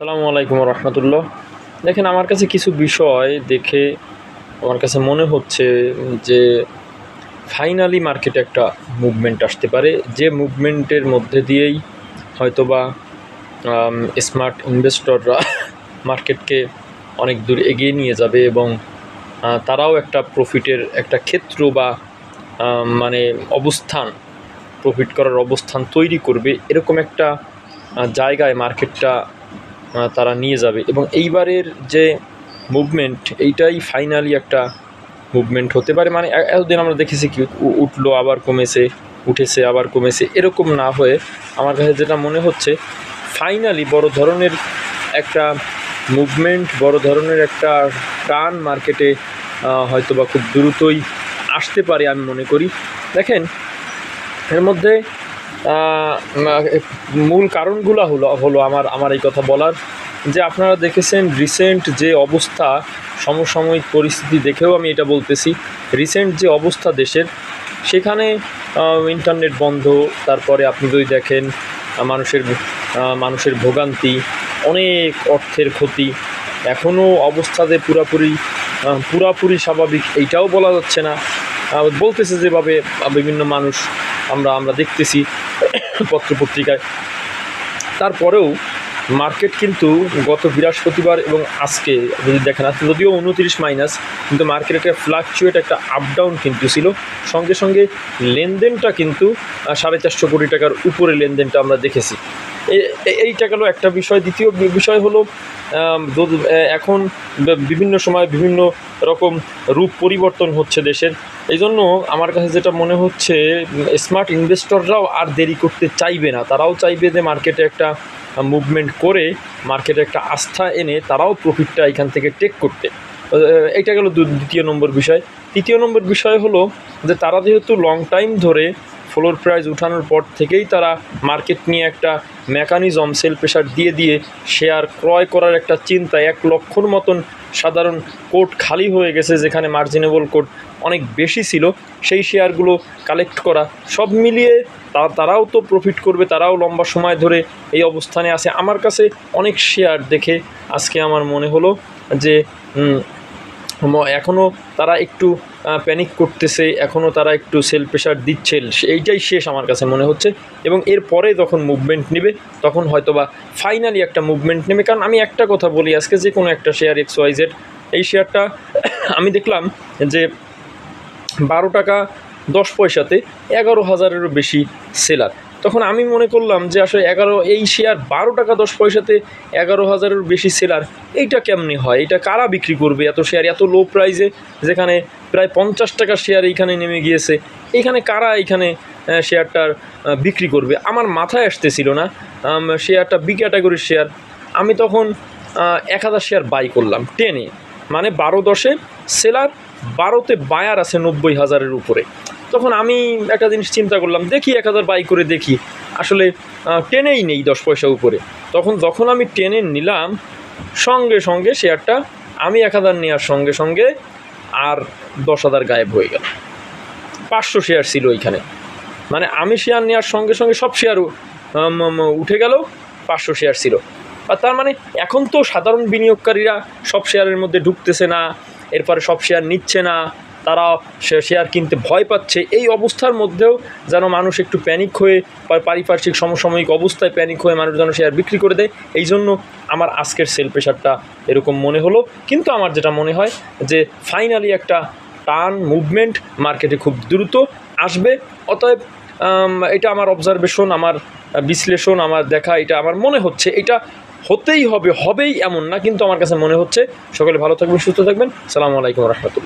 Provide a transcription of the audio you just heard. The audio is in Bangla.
আসসালামু আলাইকুম রহমতুল্লাহ। দেখেন, আমার কাছে কিছু বিষয় দেখে আমার কাছে মনে হচ্ছে যে ফাইনালি মার্কেটে একটা মুভমেন্ট আসতে পারে। যে মুভমেন্টের মধ্যে দিয়েই হয়তোবা স্মার্ট ইনভেস্টররা মার্কেটকে অনেক দূর এগিয়ে নিয়ে যাবে এবং তারাও একটা প্রফিটের একটা ক্ষেত্র বা মানে অবস্থান প্রফিট করার অবস্থান তৈরি করবে। এরকম একটা জায়গায় মার্কেটটা তারা নিয়ে যাবে। এবং এইবারের যে মুভমেন্ট এইটাই ফাইনালি একটা মুভমেন্ট হতে পারে। মানে এতদিন আমরা দেখেছি কি উঠল, আবার কমেছে, উঠেছে, আবার কমেছে, এরকম না হয়ে আমার কাছে যেটা মনে হচ্ছে ফাইনালি বড় ধরনের একটা মুভমেন্ট বড় ধরনের একটা টান মার্কেটে হয়তো বা খুব দ্রুতই আসতে পারে আমি মনে করি। দেখেন, এর মধ্যে মূল কারণগুলো হলো হলো আমার আমার এই কথা বলার। যে আপনারা দেখেছেন রিসেন্ট যে অবস্থা, সমসাময়িক পরিস্থিতি দেখেও আমি এটা বলতেছি। রিসেন্ট যে অবস্থা দেশের, সেখানে ইন্টারনেট বন্ধ, তারপরে আপনি যদি দেখেন, মানুষের মানুষের ভোগান্তি, অনেক অর্থের ক্ষতি। এখনও অবস্থাতে পুরাপুরি পুরাপুরি স্বাভাবিক, এইটাও বলা যাচ্ছে না। বলতেছে যেভাবে বিভিন্ন মানুষ আমরা আমরা দেখতেছি পত্রপত্রিকায়। তারপরেও মার্কেট কিন্তু গত বৃহস্পতিবার এবং আজকে যদি দেখেন, আজকে যদিও উনত্রিশ মাইনাস, কিন্তু মার্কেট একটা ফ্লাকচুয়েট একটা আপ ডাউন কিন্তু ছিল। সঙ্গে সঙ্গে লেনদেনটা কিন্তু সাড়ে চারশো কোটি টাকার উপরে লেনদেনটা আমরা দেখেছি। এইটা গেল একটা বিষয়। দ্বিতীয় বিষয় হলো এখন বিভিন্ন সময় বিভিন্ন রকম রূপ পরিবর্তন হচ্ছে দেশের। এই জন্য আমার কাছে যেটা মনে হচ্ছে স্মার্ট ইনভেস্টররাও আর দেরি করতে চাইবে না। তারাও চাইবে যে মার্কেটে একটা মুভমেন্ট করে মার্কেটে একটা আস্থা এনে তারাও প্রফিটটা এখান থেকে টেক করতে। এটা গেল দ্বিতীয় নম্বর বিষয়। তৃতীয় নম্বর বিষয় হলো যে তারা যেহেতু লং টাইম ধরে ফ্লোর প্রাইস উঠানোর পর থেকেই তারা মার্কেট নিয়ে একটা মেকানিজম সেল প্রেশার দিয়ে দিয়ে শেয়ার ক্রয় করার একটা চিন্তা, এক লক্ষর মতন সাধারণ কোট খালি হয়ে গেছে যেখানে মার্জিনেবল কোট অনেক বেশি ছিল। সেই শেয়ারগুলো কালেক্ট করা সব মিলিয়ে তারাও তো প্রফিট করবে, তারাও লম্বা সময় ধরে এই অবস্থানে আছে। আমার কাছে অনেক শেয়ার দেখে আজকে আমার মনে হলো যে এখনও তারা একটু প্যানিক করতেছে এখনও তারা একটু সেল প্রেশার দিচ্ছে, এইটাই শেষ আমার কাছে মনে হচ্ছে। এবং এরপরে যখন মুভমেন্ট নেবে, তখন হয়তোবা ফাইনালি একটা মুভমেন্ট নেবে। কারণ আমি একটা কথা বলি আজকে, যে কোনো একটা শেয়ার এক্স ওয়াইজেড এই শেয়ারটা আমি দেখলাম যে বারো টাকা দশ পয়সাতে এগারো হাজারেরও বেশি সেলার তখন আমি মনে করলাম যে আসলে এগারো, এই শেয়ার বারো টাকা দশ পয়সাতে এগারো হাজারের বেশি সেলার এইটা কেমনি হয়? এটা কারা বিক্রি করবে এত শেয়ার এত লো প্রাইসে যেখানে প্রায় পঞ্চাশ টাকার শেয়ার এইখানে নেমে গিয়েছে। এইখানে কারা এইখানে শেয়ারটার বিক্রি করবে? আমার মাথায় আসতেছিল না শেয়ারটা বি ক্যাটাগরির শেয়ার আমি তখন এক হাজার শেয়ার বাই করলাম টেনে মানে বারো দশে সেলার বারোতে বায়ার আছে নব্বই হাজারের উপরে। তখন আমি একটা জিনিস চিন্তা করলাম, দেখি এক হাজার বাই করে দেখি। আসলে টেনেই নেই দশ পয়সা উপরে। তখন যখন আমি টেনে নিলাম, সঙ্গে সঙ্গে শেয়ারটা আমি এক হাজার নেওয়ার সঙ্গে সঙ্গে আর দশ হাজার গায়েব হয়ে গেল। পাঁচশো শেয়ার ছিল ওইখানে। মানে আমি শেয়ার নেওয়ার সঙ্গে সঙ্গে সব শেয়ার উঠে গেল, পাঁচশো শেয়ার ছিল। আর তার মানে এখন তো সাধারণ বিনিয়োগকারীরা সব শেয়ারের মধ্যে ঢুকতেছে না, এরপরে সব শেয়ার নিচ্ছে না তারা শেয়ার কিনতে ভয় পাচ্ছে। এই অবস্থার মধ্যেও যেন মানুষ একটু প্যানিক হয়ে পারিপার্শ্বিক সমসাময়িক অবস্থায় প্যানিক হয়ে মানুষ যেন শেয়ার বিক্রি করে দেয়। এই জন্য আমার আজকের সেল প্রেশারটা এরকম মনে হলো। কিন্তু আমার যেটা মনে হয় যে ফাইনালি একটা টান মুভমেন্ট মার্কেটে খুব দ্রুত আসবে। অতএব এটা আমার অবজারভেশন আমার বিশ্লেষণ, আমার দেখা, এটা আমার মনে হচ্ছে। এটা হতেই হবে, হবেই এমন না। কিন্তু আমার কাছে মনে হচ্ছে। সকলে ভালো থাকবেন, সুস্থ থাকবেন। সালামু আলাইকুম রহমতুল্লাহ।